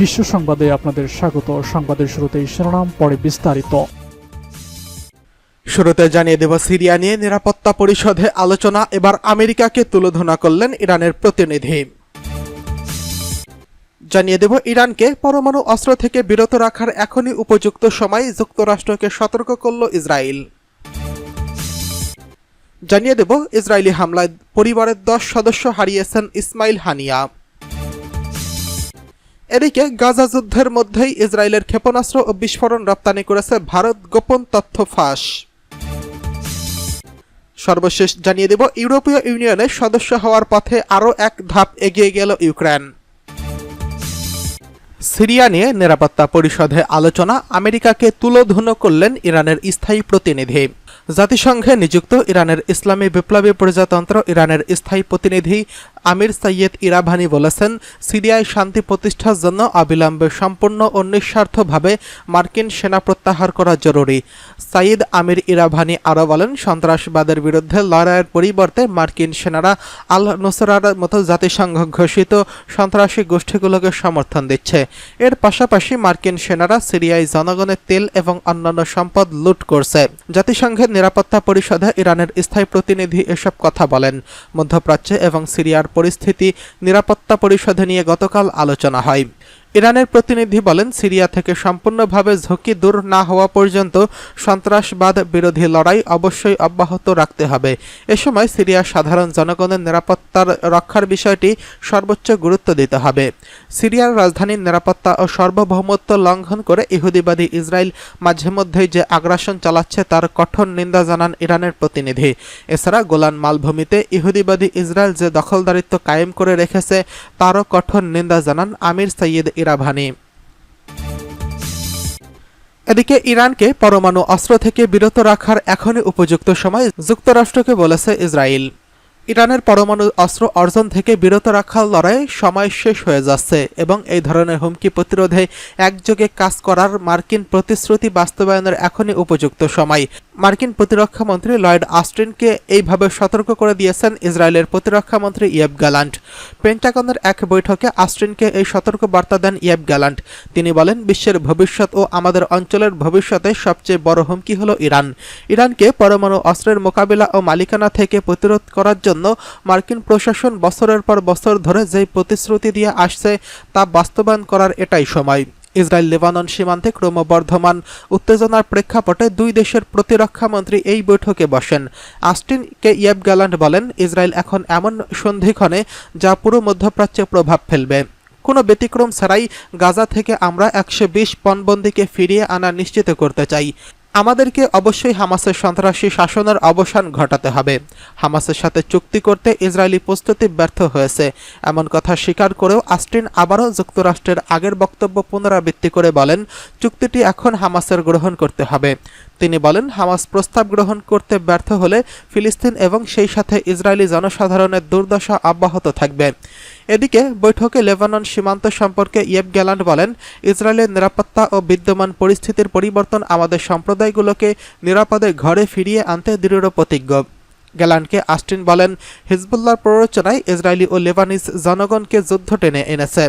বিশ্ব সংবাদে আপনাদের স্বাগত। সংবাদের শুরুতেই শিরোনাম, পরে বিস্তারিত। শুরুতে জানিয়ে দেব, সিরিয়া নিয়ে নিরাপত্তা পরিষদে আলোচনা। এবার আমেরিকাকে তুলোধনা করলেন ইরানের প্রতিনিধি। জানিয়ে দেব, ইরানকে পরমাণু অস্ত্র থেকে বিরত রাখার এখনই উপযুক্ত সময়। যুক্তরাষ্ট্রকে সতর্ক করল ইসরায়েল। জানিয়ে দেব, ইসরায়েলি হামলায় পরিবারের দশ সদস্য হারিয়েছেন ইসমাইল হানিয়া। এদিকে গাজা যুদ্ধের মধ্যেই ইসরায়েলের ক্ষেপণাস্ত্র ও বিস্ফোরণ রপ্তানি করেছে ভারত গোপন তথ্য ফাঁস। সর্বশেষ জানিয়ে দেব, ইউরোপীয় ইউনিয়নের সদস্য হওয়ার পথে আরও এক ধাপ এগিয়ে গেল ইউক্রেন। সিরিয়া নিয়ে নিরাপত্তা পরিষদে আলোচনা, আমেরিকাকে তুলোধুনো করলেন ইরানের স্থায়ী প্রতিনিধি। জাতিসংঘে নিযুক্ত ইরানের ইসলামী বিপ্লবী প্রজাতন্ত্র ইরানের স্থায়ী প্রতিনিধি আমির সাইয়েদ ইরাভানি বলেছেন, সিরিয়ায় শান্তি প্রতিষ্ঠার জন্য অবিলম্বে সম্পূর্ণ ও নিঃস্বার্থভাবে মার্কিন সেনা প্রত্যাহার করা জরুরি। সাইদ আমির ইরাভানি আরও বলেন, সন্ত্রাসবাদের বিরুদ্ধে লড়াইয়ের পরিবর্তে মার্কিন সেনারা আল নুসরার মতো জাতিসংঘ ঘোষিত সন্ত্রাসী গোষ্ঠীগুলোকে সমর্থন দিচ্ছে। এর পাশাপাশি মার্কিন সেনারা সিরিয়ায় জনগণের তেল এবং অন্যান্য সম্পদ লুট করছে। জাতিসংঘের নিরাপত্তা পরিষদে ইরানের স্থায়ী প্রতিনিধি এসব কথা বলেন। মধ্যপ্রাচ্যে এবং সিরিয়ার পরিস্থিতি নিরাপত্তা পরিষদে নিয়ে গতকাল আলোচনা হয়। ইরানের প্রতিনিধি বলেন, সিরিয়া থেকে সম্পূর্ণভাবে ঝুঁকি দূর না হওয়া পর্যন্ত সন্ত্রাসবাদ বিরোধী লড়াই অবশ্যই অব্যাহত রাখতে হবে। এ সময় সিরিয়ার সাধারণ জনগণের নিরাপত্তার রক্ষার বিষয়টি সর্বোচ্চ গুরুত্ব দিতে হবে। সিরিয়ার রাজধানীর নিরাপত্তা ও সার্বভৌমত্ব লঙ্ঘন করে ইহুদিবাদী ইসরায়েল মাঝে মধ্যেই যে আগ্রাসন চালাচ্ছে তার কঠোর নিন্দা জানান ইরানের প্রতিনিধি। এছাড়া গোলান মালভূমিতে ইহুদিবাদী ইসরায়েল যে দখলদারিত্ব কায়েম করে রেখেছে, তারও কঠোর নিন্দা জানান আমির সৈয়দ ইরাভানি। এদিকে ইরানকে পরমাণু অস্ত্র থেকে বিরত রাখার এখনই উপযুক্ত সময় যুক্তরাষ্ট্রকে বলেছে ইসরায়েল। ইরানের পরমাণু অস্ত্র অর্জন থেকে বিরত রাখার লড়াই সময় শেষ হয়ে যাচ্ছে এবং এই ধরনের হুমকি প্রতিরোধে একযোগে কাজ করার মার্কিন প্রতিশ্রুতি বাস্তবায়নের এখনই উপযুক্ত সময়। মার্কিন প্রতিরক্ষা মন্ত্রী লয়েড আস্টিনকে এইভাবে সতর্ক করে দিয়েছেন ইসরায়েলের প্রতিরক্ষা মন্ত্রী ইয়েব গ্যালান্ট। পেন্টাগনের এক বৈঠকে আস্টিনকে এই সতর্ক বার্তা দেন ইয়েব গ্যালান্ট। তিনি বলেন, বিশ্বের ভবিষ্যৎ ও আমাদের অঞ্চলের ভবিষ্যতে সবচেয়ে বড় হুমকি হল ইরান। ইরানকে পরমাণু অস্ত্রের মোকাবিলা ও মালিকানা থেকে প্রতিরোধ করার জন্য মার্কিন প্রশাসন বছরের পর বছর ধরে যেই প্রতিশ্রুতি দিয়ে আসছে তা বাস্তবায়ন করার এটাই সময়। ইসরায়েল লেবানন সীমান্তে ক্রমবর্ধমান উত্তেজনার প্রেক্ষাপটে দুই দেশের প্রতিরক্ষা মন্ত্রী এই বৈঠকে বসেন। আস্টিন কে ইয়েব গ্যালান্ট বলেন, ইসরায়েল এখন এমন সন্ধিক্ষণে যা পুরো মধ্যপ্রাচ্যে প্রভাব ফেলবে। কোনো ব্যতিক্রম ছাড়াই গাজা থেকে আমরা একশো বিশ পণবন্দিকে ফিরিয়ে আনা নিশ্চিত করতে চাই। আমাদেরকে অবশ্যই হামাসের সন্ত্রাসী শাসনের অবসান ঘটাতে হবে। হামাসের সাথে চুক্তি করতে ইসরায়েলি প্রস্তুতি ব্যর্থ হয়েছে। এমন কথা স্বীকার করেও আস্টিন আবারও যুক্তরাষ্ট্রের আগের বক্তব্য পুনরাবৃত্তি করে বলেন, চুক্তিটি এখন হামাসের গ্রহণ করতে হবে। তিনি বলেন, হামাস প্রস্তাব গ্রহণ করতে ব্যর্থ হলে ফিলিস্তিন এবং সেই সাথে ইসরায়েলি জনসাধারণের দুর্দশা অব্যাহত থাকবে। এদিকে বৈঠকে লেবানন সীমান্ত সম্পর্কে ইয়েব গ্যালান্ট বলেন, ইসরায়েলের নিরাপত্তা ও বিদ্যমান পরিস্থিতির পরিবর্তন আমাদের সম্প্রদায়গুলোকে নিরাপদে ঘরে ফিরিয়ে আনতে দৃঢ় প্রতিজ্ঞ। গ্যালান্টকে আস্টিন বলেন, হিজবুল্লাহর প্ররোচনায় ইসরায়েলি ও লেবানিজ জনগণকে যুদ্ধ টেনে এনেছে।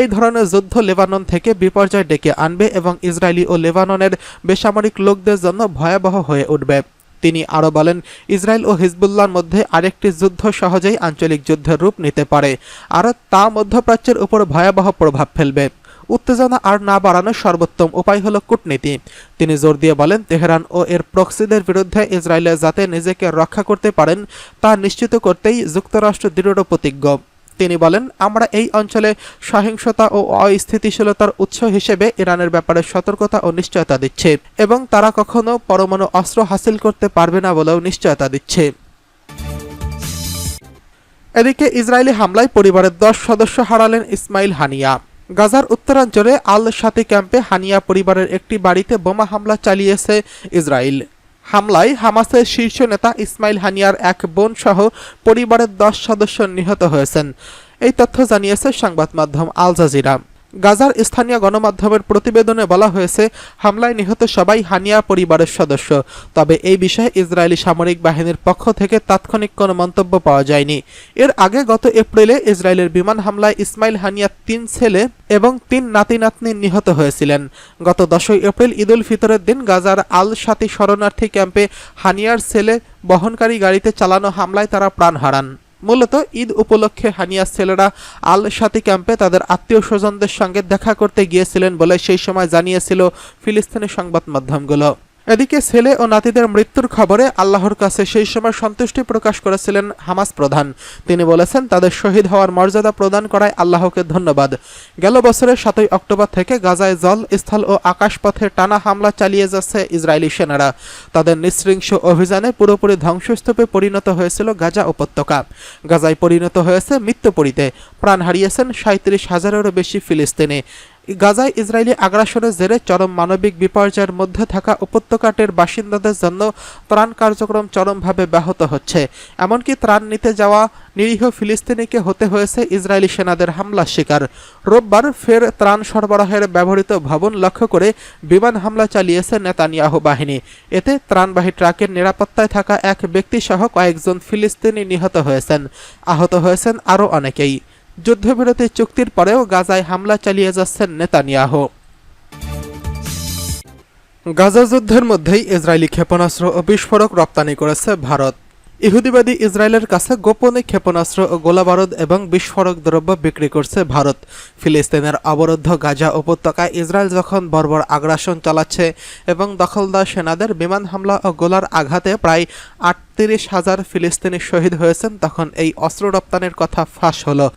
এই ধরনের যুদ্ধ লেবানন থেকে বিপর্যয় ডেকে আনবে এবং ইসরায়েলি ও লেবাননের বেসামরিক লোকদের জন্য ভয়াবহ হয়ে উঠবে। তিনি আরও বলেন, ইসরায়েল ও হিজবুল্লাহর মধ্যে আরেকটি যুদ্ধ সহজেই আঞ্চলিক যুদ্ধের রূপ নিতে পারে, আর তা মধ্যপ্রাচ্যের উপর ভয়াবহ প্রভাব ফেলবে। উত্তেজনা আর না বাড়ানোর সর্বোত্তম উপায় হলো কূটনীতি। তিনি জোর দিয়ে বলেন, তেহরান ও এর প্রক্সিদের বিরুদ্ধে ইসরায়েলে যাতে নিজেকে রক্ষা করতে পারেন, তা নিশ্চিত করতেই যুক্তরাষ্ট্র দৃঢ় প্রতিজ্ঞ তিনি বলেন, আমরা এই অঞ্চলে সহিংসতা ও অস্থিতিশীলতার উৎস হিসেবে ইরানের ব্যাপারে সতর্কতা ও নিশ্চয়তা দিচ্ছে এবং তারা কখনো পরমাণু অস্ত্র হাসিল করতে পারবে না বলেও নিশ্চয়তা দিচ্ছে। এদিকে ইসরায়েলি হামলায় পরিবারের দশ সদস্য হারালেন ইসমাইল হানিয়া। গাজার উত্তরাঞ্চলে আল সাতি ক্যাম্পে হানিয়া পরিবারের একটি বাড়িতে বোমা হামলা চালিয়েছে ইসরায়েল হামলায় হামাসের শীর্ষ নেতা ইসমাইল হানিয়ার এক বোন সহ পরিবারের দশ সদস্য নিহত হয়েছেন। এই তথ্য জানিয়েছে সংবাদ মাধ্যম আল জাজিরা। গাজার স্থানীয় গণমাধ্যমের প্রতিবেদনে বলা হয়েছে, হামলায় নিহত সবাই হানিয়া পরিবারের সদস্য। তবে এই বিষয়ে ইসরায়েলি সামরিক বাহিনীর পক্ষ থেকে তাৎক্ষণিক কোনো মন্তব্য পাওয়া যায়নি। এর আগে গত এপ্রিলে ইসরায়েলের বিমান হামলায় ইসমাইল হানিয়ার তিন ছেলে এবং তিন নাতি নাতনি নিহত হয়েছিলেন। গত দশই এপ্রিল ঈদুল ফিতরের দিন গাজার আল সাতি শরণার্থী ক্যাম্পে হানিয়ার ছেলে বহনকারী গাড়িতে চালানো হামলায় তারা প্রাণ হারান। মূলত ঈদ উপলক্ষে হানিয়া ছেলেরা আল সাতি ক্যাম্পে তাদের আত্মীয় স্বজনদের সঙ্গে দেখা করতে গিয়েছিলেন বলে সেই সময় জানিয়েছিল ফিলিস্তিনি সংবাদ মাধ্যমগুলো। এদিকে ছেলে ও নাতিদের মৃত্যুর খবরে আল্লাহর কাছে সেই সময় সন্তুষ্টি প্রকাশ করেছিলেন হামাস প্রধান। তিনি বলেছেন, তাদের শহীদ হওয়ার মর্যাদা প্রদান করায় আল্লাহকে ধন্যবাদ। গেল বছরের সাতই অক্টোবর থেকে গাজায় জল, স্থল ও আকাশপথে টানা হামলা চালিয়ে যাচ্ছে ইসরায়েলি সেনারা। তাদের নৃশৃংস অভিযানে পুরোপুরি ধ্বংসস্তূপে পরিণত হয়েছিল গাজা উপত্যকা। গাজায় পরিণত হয়েছে মৃত্যুপুরীতে। প্রাণ হারিয়েছেন সাঁত্রিশ হাজারেরও বেশি ফিলিস্তিনি। গাজায় ইসরায়েলি আগ্রাসনের জেরে চরম মানবিক বিপর্যয়ের মধ্যে থাকা উপত্যকাটির বাসিন্দাদের জন্য ত্রাণ কার্যক্রম চরমভাবে ব্যাহত হচ্ছে। এমনকি ত্রাণ নিতে যাওয়া নিরীহ ফিলিস্তিনিকে হতে হয়েছে ইসরায়েলি সেনাদের হামলার শিকার। রোববার ফের ত্রাণ সরবরাহের ব্যবহৃত ভবন লক্ষ্য করে বিমান হামলা চালিয়েছে নেতানিয়াহু বাহিনী। এতে ত্রাণবাহী ট্রাকের নিরাপত্তায় থাকা এক ব্যক্তিসহ কয়েকজন ফিলিস্তিনি নিহত হয়েছেন। আহত হয়েছেন আরও অনেকেই। যুদ্ধবিরতি চুক্তির পরেও গাজায় হামলা চালিয়ে যাচ্ছেন নেতানিয়াহু। গাজা যুদ্ধের মধ্যেই ইসরায়েলি ক্ষেপণাস্ত্র ও বিস্ফোরক রপ্তানি করেছে ভারত। ইহুদিবাদী ইসরায়েলের কাছে গোপনে ক্ষেপণাস্ত্র ও গোলাবারুদ এবং বিস্ফোরক দ্রব্য বিক্রি করছে ভারত। ফিলিস্তিনের অবরুদ্ধ গাজা উপত্যকায় ইসরায়েল যখন বর্বর আগ্রাসন চালাচ্ছে এবং দখলদার সেনাদের বিমান হামলা ও গোলার আঘাতে প্রায় আটত্রিশ হাজার ফিলিস্তিনি শহীদ হয়েছেন, তখন এই অস্ত্র রপ্তানির কথা ফাঁস হলো।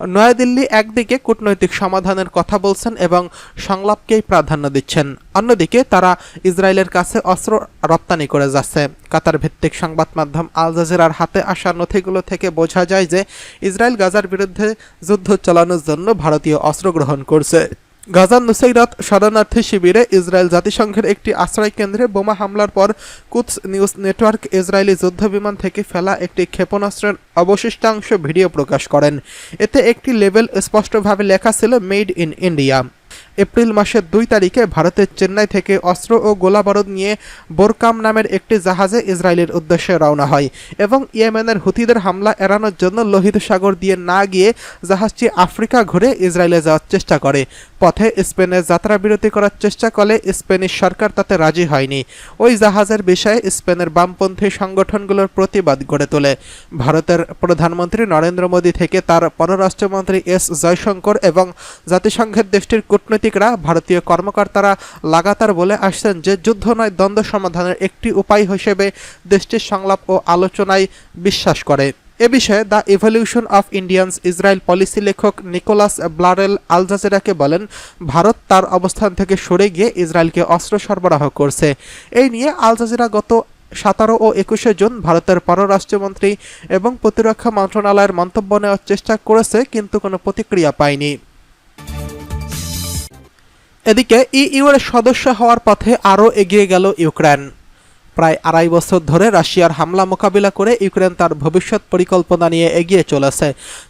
নয়াদিল্লি একদিকে কূটনৈতিক সমাধানের কথা বলছেন এবং সংলাপকেই প্রাধান্য দিচ্ছেন। অন্যদিকে তারা ইসরায়েলের কাছে অস্ত্র রপ্তানি করে যাচ্ছে। কাতার ভিত্তিক সংবাদ মাধ্যম আল জাজিরার হাতে আসা নথিগুলো থেকে বোঝা যায় যে ইসরায়েল গাজার বিরুদ্ধে যুদ্ধ চালানোর জন্য ভারতীয় অস্ত্র গ্রহণ করছে। গাজার নুসাইরাত শরণার্থী শিবিরে ইসরায়েল জাতিসংঘের একটি আশ্রয় কেন্দ্রে বোমা হামলার পর কুৎস নিউজ নেটওয়ার্ক ইসরায়েলি যুদ্ধবিমান থেকে ফেলা একটি ক্ষেপণাস্ত্রের অবশিষ্টাংশ ভিডিও প্রকাশ করেন। এতে একটি লেবেল স্পষ্টভাবে লেখা ছিল, মেড ইন ইন্ডিয়া এপ্রিল মাসের দুই তারিখে ভারতের চেন্নাই থেকে অস্ত্র ও গোলাবারুদ নিয়ে বোরকাম নামের একটি জাহাজে ইসরায়েলের উদ্দেশ্যে রওনা হয় এবং ইয়েমেনের হুতিদের হামলা এড়ানোর জন্য লোহিত সাগর দিয়ে না গিয়ে জাহাজটি আফ্রিকা ঘুরে ইসরায়েলে যাওয়ার চেষ্টা করে। পথে স্পেনে যাত্রা বিরতি করার চেষ্টা করলে স্পেনিশ সরকার তাতে রাজি হয়নি। ওই জাহাজের বিষয়ে স্পেনের বামপন্থী সংগঠনগুলোর প্রতিবাদ গড়ে তোলে। ভারতের প্রধানমন্ত্রী নরেন্দ্র মোদী থেকে তার পররাষ্ট্রমন্ত্রী এস জয়শঙ্কর এবং জাতিসংঘের দেশটির কূটনীতিকরা, ভারতীয় কর্মকর্তারা লাগাতার বলে আসছেন যে যুদ্ধ নয়, দ্বন্দ্ব সমাধানের একটি উপায় হিসেবে দেশটির সংলাপ ও আলোচনায় বিশ্বাস করে। এ বিষয়ে the evolution of India's Israel policy লেখক নিকোলাস ব্লারেল আল জাজেরাকে বলেন, ভারত তার অবস্থান থেকে সরে গিয়ে ইসরায়েলকে অস্ত্র সরবরাহ করছে। এই নিয়ে আল জাজিরা গত সতেরো ও একুশে জুন ভারতের পররাষ্ট্রমন্ত্রী এবং প্রতিরক্ষা মন্ত্রণালয়ের মন্তব্য নেওয়ার চেষ্টা করেছে, কিন্তু কোনো প্রতিক্রিয়া পায়নি। এদিকে ইইউ এর সদস্য হওয়ার পথে আরও এগিয়ে গেল ইউক্রেন। প্রায় আড়াই বছর ধরে রাশিয়ার হামলা মোকাবিলা করে ইউক্রেন তার ভবিষ্যৎ পরিকল্পনা নিয়ে এগিয়ে চলেছে।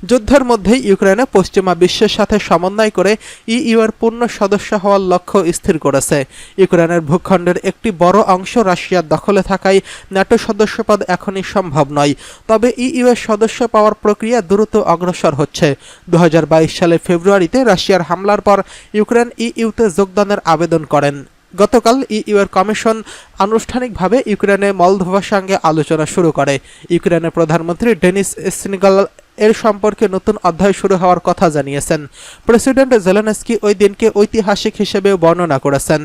যুদ্ধের মধ্যেই ইউক্রেনে পশ্চিমা বিশ্বের সাথে সমন্বয় করে ইইউ এর পূর্ণ সদস্য হওয়ার লক্ষ্য স্থির করেছে। ইউক্রেনের ভূখণ্ডের একটি বড় অংশ রাশিয়ার দখলে থাকায় ন্যাটো সদস্যপদ এখনই সম্ভব নয়। তবে ইইউ এর সদস্য পাওয়ার প্রক্রিয়া দ্রুত অগ্রসর হচ্ছে। দু হাজার বাইশ সালের ফেব্রুয়ারিতে রাশিয়ার হামলার পর ইউক্রেন ইইউতে যোগদানের আবেদন করেন। গতকাল ইউ এর কমিশন আনুষ্ঠানিকভাবে ইউক্রেনে মলদোভার সঙ্গে আলোচনা শুরু করে। ইউক্রেনের প্রধানমন্ত্রী ডেনিস সিনগাল এর সম্পর্কে নতুন অধ্যায় শুরু হওয়ার কথা জানিয়েছেন। প্রেসিডেন্ট জেলেনস্কি ওই দিনকে ঐতিহাসিক হিসেবে বর্ণনা করেছেন।